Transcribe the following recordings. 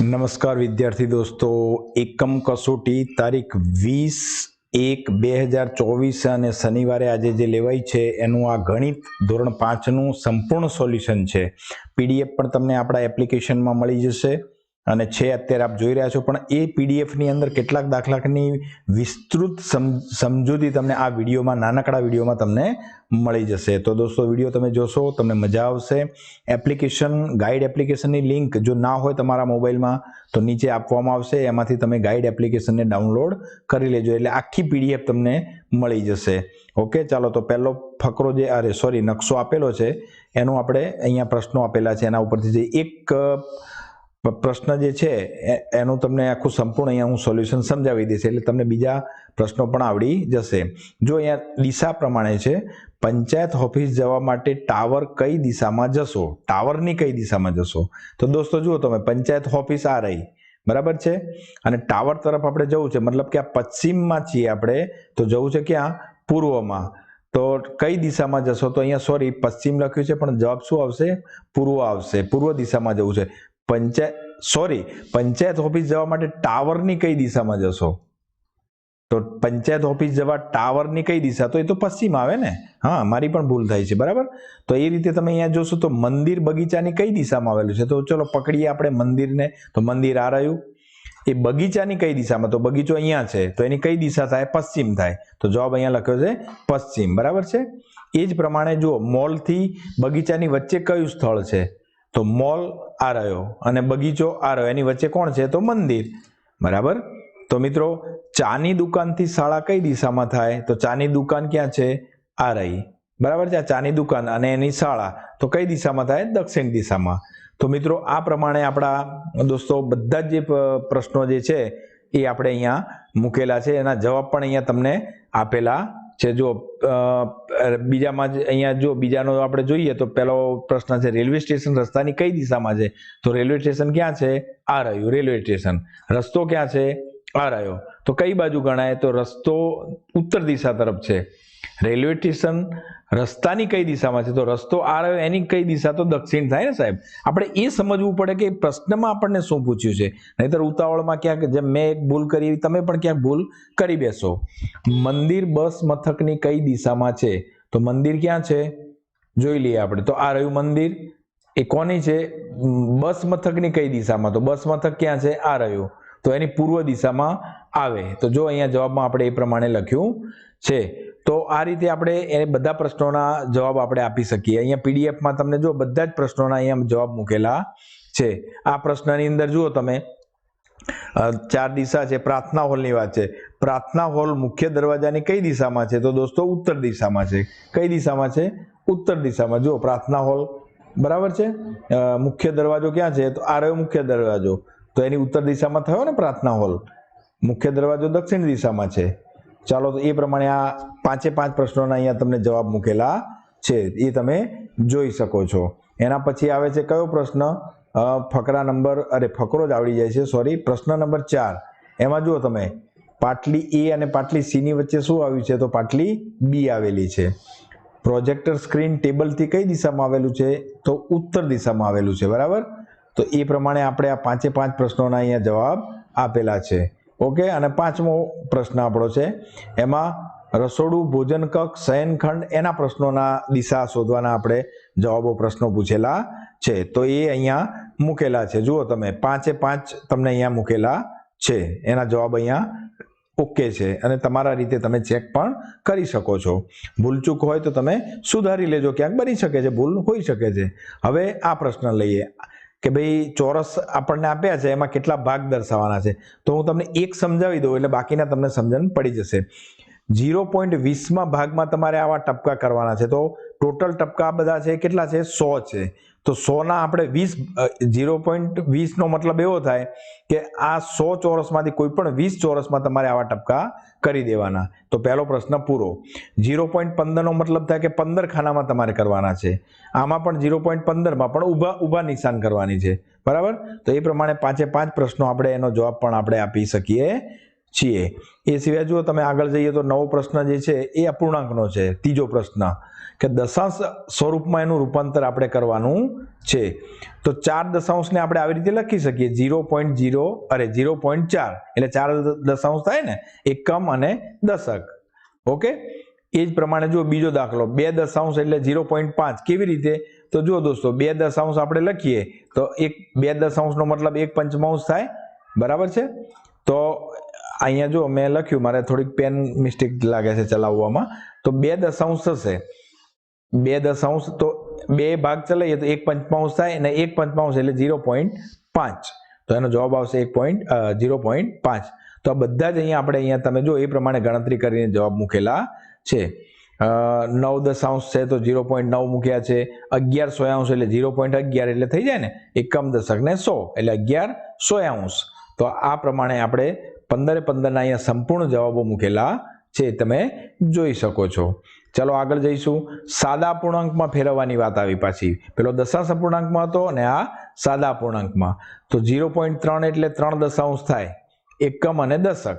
નમસ્કાર વિદ્યાર્થી દોસ્તો, એકમ કસોટી તારીખ વીસ એક બે હજાર ચોવીસ અને શનિવારે આજે જે લેવાય છે, એનું આ ગણિત ધોરણ પાંચનું સંપૂર્ણ સોલ્યુશન છે. પીડીએફ પણ તમને આપણા એપ્લિકેશનમાં મળી જશે. અને છે અત્યારે આપ જોઈ રહ્યા છો, પણ એ પીડીએફની અંદર કેટલાક દાખલાની વિસ્તૃત સમ, સમજૂતી તમને આ વિડીયોમાં, નાનકડા વિડીયોમાં તમને મળી જશે. તો દોસ્તો, વીડિયો તમે જોશો, તમને મજા આવશે. એપ્લિકેશન, ગાઈડ એપ્લિકેશનની લિંક જો ના હોય તમારા મોબાઈલમાં, તો નીચે આપવામાં આવશે. એમાંથી તમે ગાઈડ એપ્લિકેશનને ડાઉનલોડ કરી લેજો, એટલે આખી પીડીએફ તમને મળી જશે. ઓકે, ચાલો તો પહેલો ફકરો જે, અરે, સોરી, નકશો આપેલો છે, એનું આપણે અહીંયા પ્રશ્નો આપેલા છે. એના ઉપરથી જે એક પ્રશ્ન જે છે એનું તમને આખું સંપૂર્ણ અહીંયા હું સોલ્યુશન સમજાવી દઈશ, એટલે તમને બીજા પ્રશ્નો પણ આવડી જશે. જો અહીંયા દિશા પ્રમાણે છે, પંચાયત ઓફિસ જવા માટે ટાવર કઈ દિશામાં જશો? ટાવરની કઈ દિશામાં જશો? તો દોસ્તો જુઓ તમે, પંચાયત ઓફિસ આ રહી, બરાબર છે? અને ટાવર તરફ આપણે જવું છે, મતલબ કે આ પશ્ચિમમાં છીએ આપણે, તો જવું છે ક્યાં? પૂર્વમાં. તો કઈ દિશામાં જશો? તો અહીંયા સોરી પશ્ચિમ લખ્યું છે, પણ જવાબ શું આવશે? પૂર્વ આવશે, પૂર્વ દિશામાં જવું છે. પંચાયત સોરી પંચાયત ઓફિસ જવા માટે ટાવરની કઈ દિશામાં જશો? તો પંચાયત ઓફિસ જવા ટાવરની કઈ દિશા? તો એ તો પશ્ચિમ આવે ને? હા, મારી પણ ભૂલ થાય છે, બરાબર? તો એ રીતે તમે અહીંયા જોશો તો મંદિર બગીચાની કઈ દિશામાં આવેલું છે? તો ચલો પકડીએ આપણે મંદિરને. તો મંદિર આ રહ્યું. એ બગીચાની કઈ દિશામાં? તો બગીચો અહીંયા છે. તો એની કઈ દિશા થાય? પશ્ચિમ થાય. તો જવાબ અહીંયા લખ્યો છે પશ્ચિમ, બરાબર છે? એ જ પ્રમાણે જુઓ, મોલથી બગીચાની વચ્ચે કયું સ્થળ છે? તો મોલ આ રહ્યો અને બગીચો આ રહ્યો. એની વચ્ચે કોણ છે? તો મંદિર. બરાબર? તો મિત્રો, ચાની દુકાનથી શાળા કઈ દિશામાં થાય? તો ચાની દુકાન ક્યાં છે? આ રહી. બરાબર છે? આ ચાની દુકાન અને એની શાળા. તો કઈ દિશામાં થાય? દક્ષિણ દિશામાં. તો મિત્રો, આ પ્રમાણે આપણા દોસ્તો, બધા જ પ્રશ્નો જે છે, એ આપણે અહીંયા મૂકેલા છે. એના જવાબ પણ અહીંયા તમને આપેલા છે, જો બીજામાં જ અહીંયા જો બીજાનો આપણે જોઈએ તો પહેલો પ્રશ્ન છે, રેલવે સ્ટેશન રસ્તાની કઈ દિશામાં છે? તો રેલવે સ્ટેશન ક્યાં છે? આ રહ્યું, રેલવે સ્ટેશન. રસ્તો ક્યાં છે? આ રહ્યો. તો કઈ બાજુ ગણાય? તો રસ્તો ઉત્તર દિશા તરફ છે. રેલવે સ્ટેશન રસ્તાની કઈ દિશામાં છે? તો રસ્તો આ રહ્યો, એની કઈ દિશા? તો દક્ષિણ થાય ને સાહેબ? આપણે એ સમજવું પડે કે પ્રશ્નમાં આપણને શું પૂછ્યું છે? નહીતર ઉતાવળમાં ક્યાંક જેમ મેં એક ભૂલ કરી, તમે પણ ક્યાંક ભૂલ કરી બેસો. મંદિર બસ મથકની કઈ દિશામાં છે? તો મંદિર ક્યાં છે? જોઈ લઈએ આપણે. તો આ રહ્યું મંદિર. એ કોની છે? બસ મથકની કઈ દિશામાં? તો બસ મથક ક્યાં છે? આ રહ્યું. તો એની પૂર્વ દિશામાં આવે. તો જો અહીંયા જવાબમાં આપણે એ પ્રમાણે લખ્યું છે. તો આ રીતે આપણે એ બધા પ્રશ્નોના જવાબ આપણે આપી શકીએ. અહીંયા પીડીએફમાં તમને જો બધા જ પ્રશ્નોના અહીંયા જવાબ મૂકેલા છે. આ પ્રશ્નની અંદર જુઓ તમે. ચાર દિશા છે, પ્રાર્થના હોલની વાત છે. પ્રાર્થના હોલ મુખ્ય દરવાજાની કઈ દિશામાં છે? તો દોસ્તો ઉત્તર દિશામાં છે. કઈ દિશામાં છે? ઉત્તર દિશામાં. જુઓ, પ્રાર્થના હોલ બરાબર છે? મુખ્ય દરવાજો ક્યાં છે? તો આ રહ્યો મુખ્ય દરવાજો. તો એની ઉત્તર દિશામાં થયો ને પ્રાર્થના હોલ? મુખ્ય દરવાજો દક્ષિણ દિશામાં છે. ચાલો તો એ પ્રમાણે આ પાંચે પાંચ પ્રશ્નોના અહીંયા તમને જવાબ મૂકેલા છે. એ તમે જોઈ શકો છો. એના પછી આવે છે કયો પ્રશ્ન? ફકરા નંબર, અરે ફકરો જ આવડી જાય છે સોરી પ્રશ્ન નંબર ચાર. એમાં જુઓ તમે, પાટલી એ અને પાટલી સીની વચ્ચે શું આવ્યું છે? તો પાટલી બી આવેલી છે. પ્રોજેક્ટર સ્ક્રીન ટેબલથી કઈ દિશામાં આવેલું છે? તો ઉત્તર દિશામાં આવેલું છે, બરાબર? તો એ પ્રમાણે આપણે આ પાંચે પાંચ પ્રશ્નોના અહીંયા જવાબ આપેલા છે. ઓકે, અને પાંચમો પ્રશ્ન આપણો છે. એમાં રસોડું, ભોજન કક્ષ શયનખંડ એના પ્રશ્નોના દિશા શોધવાના આપણે જવાબો પ્રશ્નો પૂછેલા છે. તો એ અહીંયા મૂકેલા છે. જુઓ તમે, પાંચે પાંચ તમને અહીંયા મૂકેલા છે. એના જવાબ અહીંયા ઓકે છે. અને તમારા રીતે તમે ચેક પણ કરી શકો છો. ભૂલચૂક હોય તો તમે સુધારી લેજો. ક્યાંક બની શકે છે, ભૂલ હોઈ શકે છે. હવે આ પ્રશ્ન લઈએ. કે ભાઈ ચોરસ આપણને આપ્યા છે, એમાં કેટલા ભાગ દર્શાવવાના છે. તો હું તમને એક સમજાવી દઉં, એટલે બાકીના તમને સમજણ પડી જશે. ઝીરો પોઈન્ટ વીસમાં ભાગમાં તમારે આવા ટપકા કરવાના છે. તો ટોટલ ટપકા બધા છે, કેટલા છે? સો છે. તો સોના આપણે વીસ ઝીરો પોઈન્ટ વીસનો મતલબ એવો થાય કે આ સો ચોરસમાંથી કોઈ પણ વીસ ચોરસમાં તમારે આવા ટપકા કરી દેવાના. તો પહેલો પ્રશ્ન પૂરો. ઝીરો પોઈન્ટ પંદરનો મતલબ થાય કે પંદર ખાનામાં તમારે કરવાના છે. આમાં પણ ઝીરો પોઈન્ટ પંદરમાં પણ ઊભા ઊભા નિશાન કરવાની છે. બરાબર? તો એ પ્રમાણે પાંચે પાંચ પ્રશ્નો આપણે એનો જવાબ પણ આપણે આપી શકીએ છીએ. એ સિવાય જુઓ તમે આગળ જઈએ તો નવો પ્રશ્ન જે છે એ અપૂર્ણાંકનો છે. ત્રીજો પ્રશ્ન કે દશાંશ સ્વરૂપમાં એનું રૂપાંતર આપણે કરવાનું છે. તો ચાર દશાંશને આપણે આવી રીતે લખી શકીએ. ઝીરો પોઈન્ટ ઝીરો અરે ઝીરો પોઈન્ટ ચાર એટલે ચાર દશાંશ થાય ને એકમ અને દશક. ઓકે? એ જ પ્રમાણે જો બીજો દાખલો. બે દશાંશ એટલે ઝીરો પોઈન્ટ પાંચ. કેવી રીતે? તો જુઓ દોસ્તો, બે દશાંશ આપણે લખીએ તો એક બે દશાંશનો મતલબ એક પંચમાંશ થાય. બરાબર છે? તો અહીંયા જો મેં લખ્યું, મારે થોડીક પેન મિસ્ટેક લાગે છે ચલાવવામાં, તો બે દશાંશ થશે. બે દશાંશ, તો બે ભાગ ચલાવીએ તો એક પંચમાંશ થાય અને એક પંચમાંશ એટલે ઝીરો પોઈન્ટ પાંચ. તો એનો જવાબ આવશે એક પોઈન્ટ ઝીરો પોઈન્ટ પાંચ. તો આ બધા જ અહીંયા આપણે અહીંયા તમે જો એ પ્રમાણે ગણતરી કરીને જવાબ મૂકેલા છે. નવ દશાંશ છે તો ઝીરો પોઈન્ટ નવ મૂક્યા છે. અગિયાર સોયાંશ એટલે ઝીરો પોઈન્ટ અગિયાર એટલે થઈ જાય ને. એકમ દશક ને સો એટલે અગિયાર સોયાંશ. તો આ પ્રમાણે આપણે પંદરે પંદરના અહીંયા સંપૂર્ણ જવાબો મૂકેલા છે તમે જોઈ શકો છો. ચલો આગળ જઈશું. સાદા અપૂર્ણાંકમાં ફેરવવાની વાત આવી પાછી. પેલો દશાંશ અપૂર્ણાંકમાં હતો અને આ સાદા અપૂર્ણાંકમાં તો ઝીરો પોઈન્ટ ત્રણ એટલે ત્રણ દશાંશ થાય. એકમ અને દશક.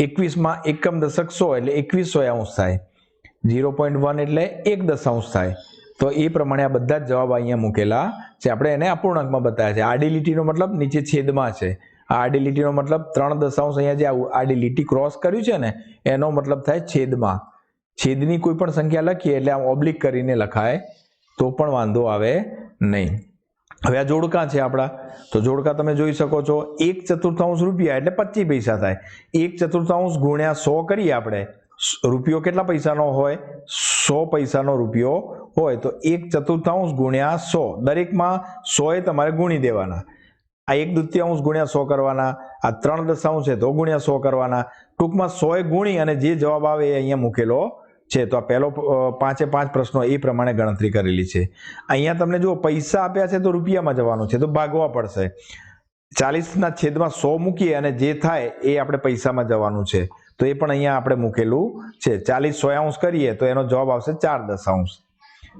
એકવીસમાં એકમ દશક સો એટલે એકવીસ સોયાંશ થાય. ઝીરો પોઈન્ટ વન એટલે એક દશાંશ થાય. તો એ પ્રમાણે આ બધા જ જવાબ અહીંયા મૂકેલા છે. આપણે એને અપૂર્ણાંકમાં બતાવ્યા છે. આડી લીટીનો મતલબ નીચે છેદમાં છે. આડી લીટીનો મતલબ ત્રણ દશાંશ અહીંયા જે આડી લીટી ક્રોસ કર્યું છે ને, એનો મતલબ થાય છેદમાં. છેદની કોઈ પણ સંખ્યા લખીએ એટલે આમ ઓબ્લિક કરીને લખાય, તો પણ વાંધો આવે નહીં. હવે આ જોડકા છે આપણા. તો જોડકા તમે જોઈ શકો છો, એક ચતુર્થાંશ રૂપિયા એટલે પચીસ પૈસા થાય. એક ચતુર્થાંશ ગુણ્યા સો કરીએ આપણે રૂપિયો કેટલા પૈસાનો હોય? સો પૈસાનો રૂપિયો હોય. તો એક ચતુર્થાંશ ગુણ્યા સો. દરેકમાં સો એ તમારે ગુણી દેવાના. આ એક દ્વિતીયાંશ ગુણ્યા સો કરવાના, આ ત્રણ દશાંશ છે તો ગુણ્યા સો કરવાના. ટૂંકમાં સો એ ગુણી અને જે જવાબ આવે એ અહીંયા મૂકેલો છે. તો આ પહેલો પાંચે પાંચ પ્રશ્નો એ પ્રમાણે ગણતરી કરેલી છે. અહીંયા તમને જો પૈસા આપ્યા છે તો રૂપિયામાં જવાનું છે, તો ભાગવા પડશે. ચાલીસના છેદમાં સો મૂકીએ અને જે થાય એ આપણે પૈસામાં જવાનું છે. તો એ પણ અહીંયા આપણે મૂકેલું છે. ચાલીસ સોયાંશ કરીએ તો એનો જવાબ આવશે ચાર દશાંશ.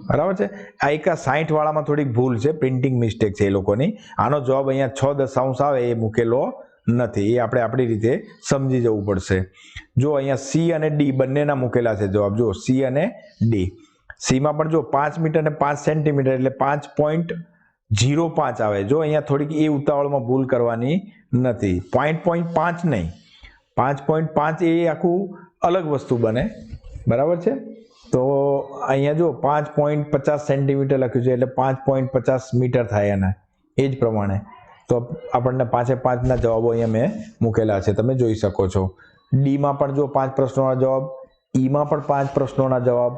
બરાબર છે? આ એક આ સાઠ વાળામાં થોડીક ભૂલ છે પ્રિન્ટિંગ મિસ્ટેક છે એ લોકોની. આનો જવાબ અહીંયા છ દશાંશ આવે એ મૂકેલો નથી. એ આપણે આપણી રીતે સમજી જવું પડશે. જો અહીંયા સી અને ડી બંનેના મૂકેલા છે જવાબ. જો સી અને ડી સીમાં પણ જો પાંચ મીટર અને પાંચ સેન્ટીમીટર એટલે પાંચ પોઈન્ટ જીરો પાંચ આવે. જો અહીંયા થોડીક એ ઉતાવળમાં ભૂલ કરવાની નથી. પોઈન્ટ પોઈન્ટ પાંચ નહીં. પાંચ પોઈન્ટ પાંચ એ આખું અલગ વસ્તુ બને. બરાબર છે? તો અહીંયા જો પાંચ પોઈન્ટ પચાસ સેન્ટીમીટર લખ્યું છે, એટલે પાંચ પોઈન્ટ પચાસ મીટર થાય એના, એ જ પ્રમાણે. તો આપણને પાંચે પાંચના જવાબો અહીંયા મેં મૂકેલા છે, તમે જોઈ શકો છો. ડીમાં પણ જો પાંચ પ્રશ્નોના જવાબ, ઈમાં પણ પાંચ પ્રશ્નોના જવાબ,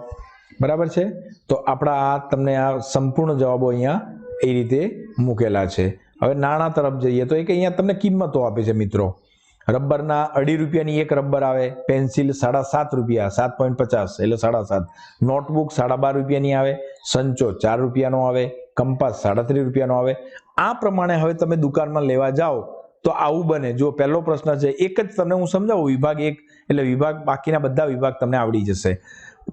બરાબર છે? તો આપણા આ તમને આ સંપૂર્ણ જવાબો અહીંયા એ રીતે મૂકેલા છે. હવે નાણાં તરફ જઈએ તો એક અહીંયા તમને કિંમતો આપે છે મિત્રો. રબરના અઢી રૂપિયાની એક રબર આવે, પેન્સિલ સાડા સાત રૂપિયા, સાત પોઈન્ટ પચાસ, એટલે સાડા સાત નોટબુક સાડા બાર રૂપિયાની આવે, સંચો ચાર રૂપિયાનો આવે, કંપાસ સાડા ત્રીસ રૂપિયાનો આવે. આ પ્રમાણે હવે તમે દુકાનમાં લેવા જાઓ, તો આવું બને. જો પહેલો પ્રશ્ન છે, એક જ તમને હું સમજાવું, વિભાગ એક, એટલે વિભાગ બાકીના બધા વિભાગ તમને આવડી જશે.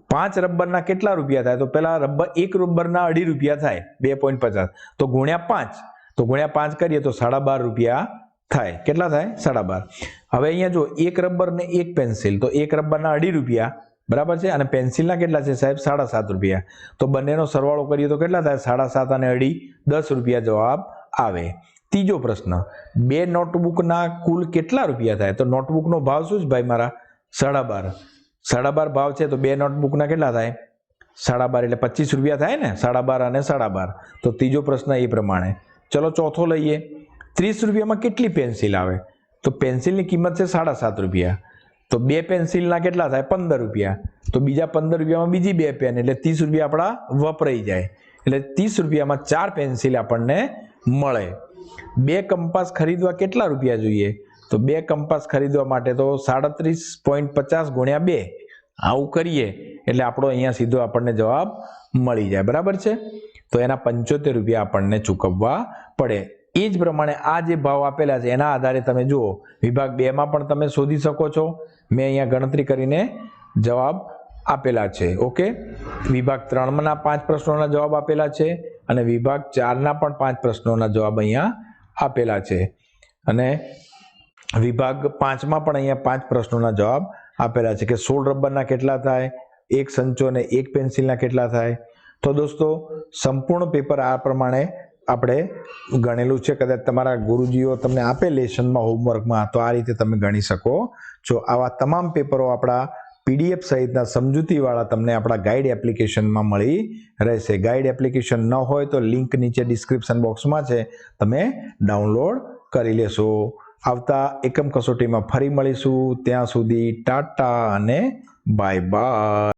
પાંચ રબરના કેટલા રૂપિયા થાય? તો પેલા રબર એક રબરના અઢી રૂપિયા થાય, બે પોઈન્ટ પચાસ. તો ગુણ્યા પાંચ. તો ગુણ્યા પાંચ કરીએ તો સાડા બાર રૂપિયા થાય. કેટલા થાય? સાડા બાર. હવે અહીંયા જો એક રબર ને એક પેન્સિલ, તો એક રબરના અઢી રૂપિયા, બરાબર છે? અને પેન્સિલના કેટલા છે સાહેબ? સાડા સાત રૂપિયા. તો બંનેનો સરવાળો કરીએ તો કેટલા થાય? સાડા સાત અને અઢી, દસ રૂપિયા જવાબ આવે. ત્રીજો પ્રશ્ન, બે નોટબુકના કુલ કેટલા રૂપિયા થાય? તો નોટબુકનો ભાવ શું છે ભાઈ મારા? સાડા બાર. સાડા બાર ભાવ છે તો બે નોટબુકના કેટલા થાય? સાડા બાર એટલે પચીસ રૂપિયા થાય ને? સાડા બાર અને સાડા બાર. તો ત્રીજો પ્રશ્ન એ પ્રમાણે. ચલો ચોથો લઈએ. ત્રીસ રૂપિયામાં કેટલી પેન્સિલ આવે? તો પેન્સિલની કિંમત છે સાડા સાત રૂપિયા. તો બે પેન્સિલના કેટલા થાય? પંદર રૂપિયા. તો બીજા પંદર રૂપિયામાં બીજી બે પેન, એટલે ત્રીસ રૂપિયા આપણા વપરાઈ જાય. એટલે ત્રીસ રૂપિયામાં ચાર પેન્સિલ આપણને મળે. બે કંપાસ ખરીદવા કેટલા રૂપિયા જોઈએ? તો બે કંપાસ ખરીદવા માટે તો સાડત્રીસ પોઈન્ટ પચાસ ગુણ્યા બે. આવું કરીએ, એટલે આપણો અહીંયા સીધો આપણને જવાબ મળી જાય. બરાબર છે? તો એના પંચોતેર રૂપિયા આપણને ચૂકવવા પડે. એ જ પ્રમાણે આ જે ભાવ આપેલા છે, એના આધારે તમે જુઓ, વિભાગ બેમાં પણ તમે શોધી શકો છો. મેં અહીંયા ગણતરી કરીને જવાબ આપેલા છે, ઓકે? વિભાગ ત્રણના પાંચ પ્રશ્નોના જવાબ આપેલા છે અને વિભાગ ચારના પણ પાંચ પ્રશ્નોના જવાબ અહીંયા આપેલા છે. અને વિભાગ પાંચમાં પણ અહીંયા પાંચ પ્રશ્નોના જવાબ આપેલા છે કે સોળ રબરના કેટલા થાય, એક સંચો અને એક પેન્સિલના કેટલા થાય? તો દોસ્તો, સંપૂર્ણ પેપર આ પ્રમાણે આપણે ગણેલું છે, કદાચ તમારા ગુરુજીઓ તમને આપે લેશનમાં હોમવર્કમાં, તો આ રીતે તમે ગણી શકો. છો આવા તમામ પેપરો આપણા પીડીએફ સહિતના સમજૂતીવાળા તમને આપણા ગાઈડ એપ્લિકેશનમાં મળી રહેશે. ગાઈડ એપ્લિકેશન ન હોય તો લિંક નીચે ડિસ્ક્રિપ્શન બોક્સમાં છે. તમે ડાઉનલોડ કરી લેશો. આવતા એકમ કસોટીમાં ફરી મળીશું. ત્યાં સુધી ટાટા અને બાય બાય.